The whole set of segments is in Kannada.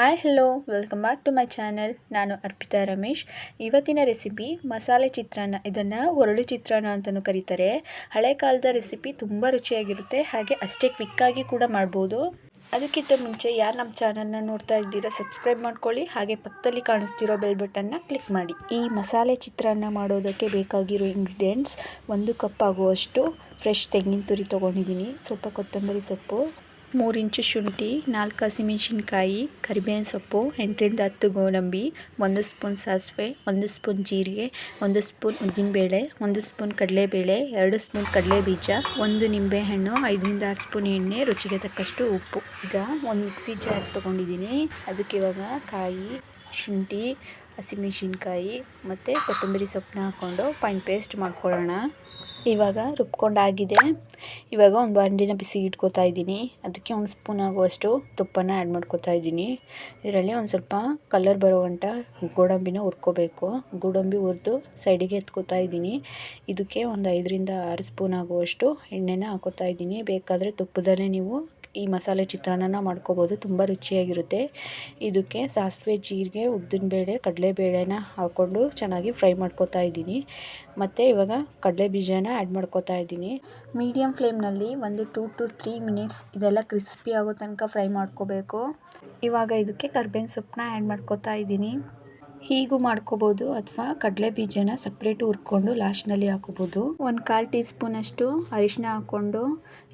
Hi hello welcome back to my channel ನಾನು ಅರ್ಪಿತಾ ರಮೇಶ್. ಇವತ್ತಿನ ರೆಸಿಪಿ ಮಸಾಲೆ ಚಿತ್ರಾನ್ನ. ಇದನ್ನು ಒರಳು ಚಿತ್ರಾನ್ನ ಅಂತಲೂ ಕರೀತಾರೆ. ಹಳೆ ಕಾಲದ ರೆಸಿಪಿ ತುಂಬ ರುಚಿಯಾಗಿರುತ್ತೆ. ಹಾಗೆ ಅಷ್ಟೇ ಕ್ವಿಕ್ಕಾಗಿ ಕೂಡ ಮಾಡ್ಬೋದು. ಅದಕ್ಕಿಂತ ಮುಂಚೆ ಯಾರು ನಮ್ಮ ಚಾನಲ್ನ ನೋಡ್ತಾ ಇದ್ದೀರಾ ಸಬ್ಸ್ಕ್ರೈಬ್ ಮಾಡ್ಕೊಳ್ಳಿ. ಹಾಗೆ ಪಕ್ಕದಲ್ಲಿ ಕಾಣಿಸ್ತಿರೋ ಬೆಲ್ ಬಟನ್ನ ಕ್ಲಿಕ್ ಮಾಡಿ. ಈ ಮಸಾಲೆ ಚಿತ್ರಾನ್ನ ಮಾಡೋದಕ್ಕೆ ಬೇಕಾಗಿರೋ ಇಂಗ್ರೀಡಿಯೆಂಟ್ಸ್ ಒಂದು ಕಪ್ ಆಗುವಷ್ಟು ಫ್ರೆಶ್ ತೆಂಗಿನ ತುರಿ ತೊಗೊಂಡಿದ್ದೀನಿ. ಸ್ವಲ್ಪ ಕೊತ್ತಂಬರಿ ಸೊಪ್ಪು ಮೂರು ಇಂಚು ಶುಂಠಿ, ನಾಲ್ಕು ಹಸಿಮೆಣಸಿನ್ಕಾಯಿ, ಕರಿಬೇವಿನ ಸೊಪ್ಪು, ಎಂಟರಿಂದ ಹತ್ತು ಗೋಡಂಬಿ, ಒಂದು ಸ್ಪೂನ್ ಸಾಸಿವೆ, ಒಂದು ಸ್ಪೂನ್ ಜೀರಿಗೆ, ಒಂದು ಸ್ಪೂನ್ ಉದ್ದಿನಬೇಳೆ, ಒಂದು ಸ್ಪೂನ್ ಕಡಲೆಬೇಳೆ, ಎರಡು ಸ್ಪೂನ್ ಕಡಲೆ ಬೀಜ ಒಂದು ನಿಂಬೆಹಣ್ಣು, ಐದರಿಂದ ಆರು ಸ್ಪೂನ್ ಎಣ್ಣೆ, ರುಚಿಗೆ ತಕ್ಕಷ್ಟು ಉಪ್ಪು. ಈಗ ಒಂದು ಮಿಕ್ಸಿ ಜಾರ್ ತೊಗೊಂಡಿದ್ದೀನಿ. ಅದಕ್ಕೆ ಇವಾಗ ಕಾಯಿ, ಶುಂಠಿ, ಹಸಿಮೆಣಸಿನ್ಕಾಯಿ ಮತ್ತು ಕೊತ್ತಂಬರಿ ಸೊಪ್ಪನ್ನ ಹಾಕ್ಕೊಂಡು ಫೈನ್ ಪೇಸ್ಟ್ ಮಾಡ್ಕೊಳ್ಳೋಣ. ಇವಾಗ ರುಬ್ಕೊಂಡಾಗಿದೆ. ಇವಾಗ ಒಂದು ಬಾಂಡಿನ ಬಿಸಿ ಇಟ್ಕೋತಾ ಇದ್ದೀನಿ. ಅದಕ್ಕೆ ಒಂದು ಸ್ಪೂನ್ ಆಗುವಷ್ಟು ತುಪ್ಪನ ಆ್ಯಡ್ ಮಾಡ್ಕೋತಾ ಇದ್ದೀನಿ. ಇದರಲ್ಲಿ ಒಂದು ಸ್ವಲ್ಪ ಕಲರ್ ಬರೋ ಗಂಟ ಗೋಡಂಬಿನ ಹುರ್ಕೋಬೇಕು. ಗೋಡಂಬಿ ಹುರಿದು ಸೈಡಿಗೆ ಎತ್ಕೋತಾ ಇದ್ದೀನಿ. ಇದಕ್ಕೆ ಒಂದು ಐದರಿಂದ ಆರು ಸ್ಪೂನ್ ಆಗುವಷ್ಟು ಎಣ್ಣೆನ ಹಾಕೋತಾ ಇದ್ದೀನಿ. ಬೇಕಾದರೆ ತುಪ್ಪದಲ್ಲೇ ನೀವು ಈ ಮಸಾಲೆ ಚಿತ್ರಾನ್ನ ಮಾಡ್ಕೋಬೋದು. ತುಂಬ ರುಚಿಯಾಗಿರುತ್ತೆ. ಇದಕ್ಕೆ ಸಾಸಿವೆ, ಜೀರಿಗೆ ಉದ್ದಿನಬೇಳೆ ಕಡಲೆಬೇಳೆನ ಹಾಕ್ಕೊಂಡು ಚೆನ್ನಾಗಿ ಫ್ರೈ ಮಾಡ್ಕೋತಾ ಇದ್ದೀನಿ. ಮತ್ತು ಇವಾಗ ಕಡಲೆ ಬೀಜನ ಆ್ಯಡ್ ಮಾಡ್ಕೋತಾ ಇದ್ದೀನಿ. ಮೀಡಿಯಮ್ ಫ್ಲೇಮ್ನಲ್ಲಿ ಒಂದು ಟೂ ಟು ತ್ರೀ ಮಿನಿಟ್ಸ್ ಇದೆಲ್ಲ ಕ್ರಿಸ್ಪಿ ಆಗೋ ತನಕ ಫ್ರೈ ಮಾಡ್ಕೋಬೇಕು. ಇವಾಗ ಇದಕ್ಕೆ ಕರ್ಬೇವಿನ ಸೊಪ್ಪನ್ನ ಆ್ಯಡ್ ಮಾಡ್ಕೋತಾ ಇದ್ದೀನಿ. ಹೀಗೂ ಮಾಡ್ಕೋಬೋದು ಅಥವಾ ಕಡಲೆ ಬೀಜನ ಸಪ್ರೇಟ್ ಹುರ್ಕೊಂಡು ಲಾಸ್ಟ್ನಲ್ಲಿ ಹಾಕೋಬೋದು. ಒಂದು ಕಾಲು ಟೀ ಸ್ಪೂನಷ್ಟು ಅರಿಶಿನ ಹಾಕ್ಕೊಂಡು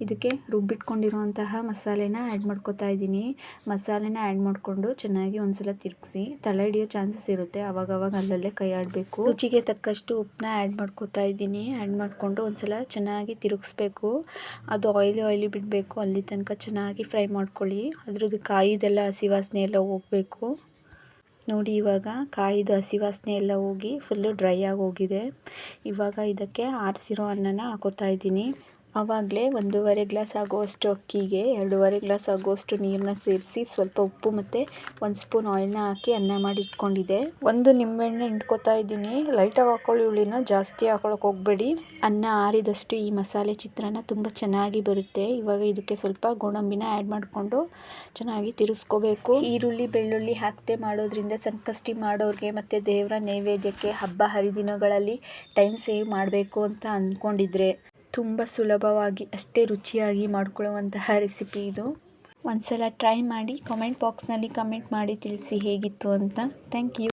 ಇದಕ್ಕೆ ರುಬ್ಬಿಟ್ಕೊಂಡಿರುವಂತಹ ಮಸಾಲೆನ ಆ್ಯಡ್ ಮಾಡ್ಕೋತಾ ಇದ್ದೀನಿ. ಮಸಾಲೆನ ಆ್ಯಡ್ ಮಾಡಿಕೊಂಡು ಚೆನ್ನಾಗಿ ಒಂದ್ಸಲ ತಿರುಗಿಸಿ ತಲೆ ಹಿಡಿಯೋ ಚಾನ್ಸಸ್ ಇರುತ್ತೆ. ಅವಾಗವಾಗ ಅಲ್ಲಲ್ಲೇ ಕೈ ಆಡಬೇಕು. ರುಚಿಗೆ ತಕ್ಕಷ್ಟು ಉಪ್ಪನ್ನ ಆ್ಯಡ್ ಮಾಡ್ಕೋತಾ ಇದ್ದೀನಿ. ಆ್ಯಡ್ ಮಾಡಿಕೊಂಡು ಒಂದ್ಸಲ ಚೆನ್ನಾಗಿ ತಿರುಗಿಸ್ಬೇಕು. ಅದು ಆಯ್ಲಿ ಆಯ್ಲಿ ಬಿಡಬೇಕು. ಅಲ್ಲಿ ತನಕ ಚೆನ್ನಾಗಿ ಫ್ರೈ ಮಾಡ್ಕೊಳ್ಳಿ. ಅದ್ರದ್ದು ಕಾಯಿದೆಲ್ಲ ಹಸಿ ವಾಸನೆ ಎಲ್ಲ ಹೋಗಬೇಕು. ನೋಡಿ, ಇವಾಗ ಕಾಯಿದು ಹಸಿ ವಾಸನೆ ಎಲ್ಲ ಹೋಗಿ ಫುಲ್ಲು ಡ್ರೈ ಆಗಿ ಹೋಗಿದೆ. ಇವಾಗ ಇದಕ್ಕೆ ಆರಿಸಿರೋ ಅನ್ನನ ಹಾಕೋತಾ ಇದ್ದೀನಿ. ಆವಾಗಲೇ ಒಂದೂವರೆ ಗ್ಲಾಸ್ ಆಗುವಷ್ಟು ಅಕ್ಕಿಗೆ, ಎರಡೂವರೆ ಗ್ಲಾಸ್ ಆಗುವಷ್ಟು ನೀರನ್ನ ಸೇರಿಸಿ ಸ್ವಲ್ಪ ಉಪ್ಪು ಮತ್ತು ಒಂದು ಸ್ಪೂನ್ ಆಯಿಲ್ನ ಹಾಕಿ ಅನ್ನ ಮಾಡಿ ಇಟ್ಕೊಂಡಿದ್ದೆ. ಒಂದು ನಿಂಬೆಹಣ್ಣು ಹಿಂಡ್ಕೊತಾ ಇದ್ದೀನಿ. ಲೈಟಾಗಿ ಹಾಕೊಳ್ಳಿ ಹುಳಿನ, ಜಾಸ್ತಿ ಹಾಕೊಳಕ್ಕೆ ಹೋಗಬೇಡಿ. ಅನ್ನ ಆರಿದಷ್ಟು ಈ ಮಸಾಲೆ ಚಿತ್ರಾನ್ನ ತುಂಬ ಚೆನ್ನಾಗಿ ಬರುತ್ತೆ. ಇವಾಗ ಇದಕ್ಕೆ ಸ್ವಲ್ಪ ಗೋಡಂಬಿನ ಆ್ಯಡ್ ಮಾಡಿಕೊಂಡು ಚೆನ್ನಾಗಿ ತಿರುಸ್ಕೋಬೇಕು. ಈರುಳ್ಳಿ, ಬೆಳ್ಳುಳ್ಳಿ ಹಾಕದೆ ಮಾಡೋದ್ರಿಂದ ಸಂಕಷ್ಟಿ ಮಾಡೋರಿಗೆ ಮತ್ತು ದೇವರ ನೈವೇದ್ಯಕ್ಕೆ ಹಬ್ಬ ಹರಿದಿನಗಳಲ್ಲಿ ಟೈಮ್ ಸೇವ್ ಮಾಡಬೇಕು ಅಂತ ಅಂದ್ಕೊಂಡಿದ್ರೆ ತುಂಬ ಸುಲಭವಾಗಿ ಅಷ್ಟೇ ರುಚಿಯಾಗಿ ಮಾಡ್ಕೊಳ್ಳುವಂತಹ ರೆಸಿಪಿ ಇದು. ಒಂದ್ಸಲ ಟ್ರೈ ಮಾಡಿ, ಕಮೆಂಟ್ ಬಾಕ್ಸ್ನಲ್ಲಿ ಕಮೆಂಟ್ ಮಾಡಿ ತಿಳಿಸಿ ಹೇಗಿತ್ತು ಅಂತ. Thank you.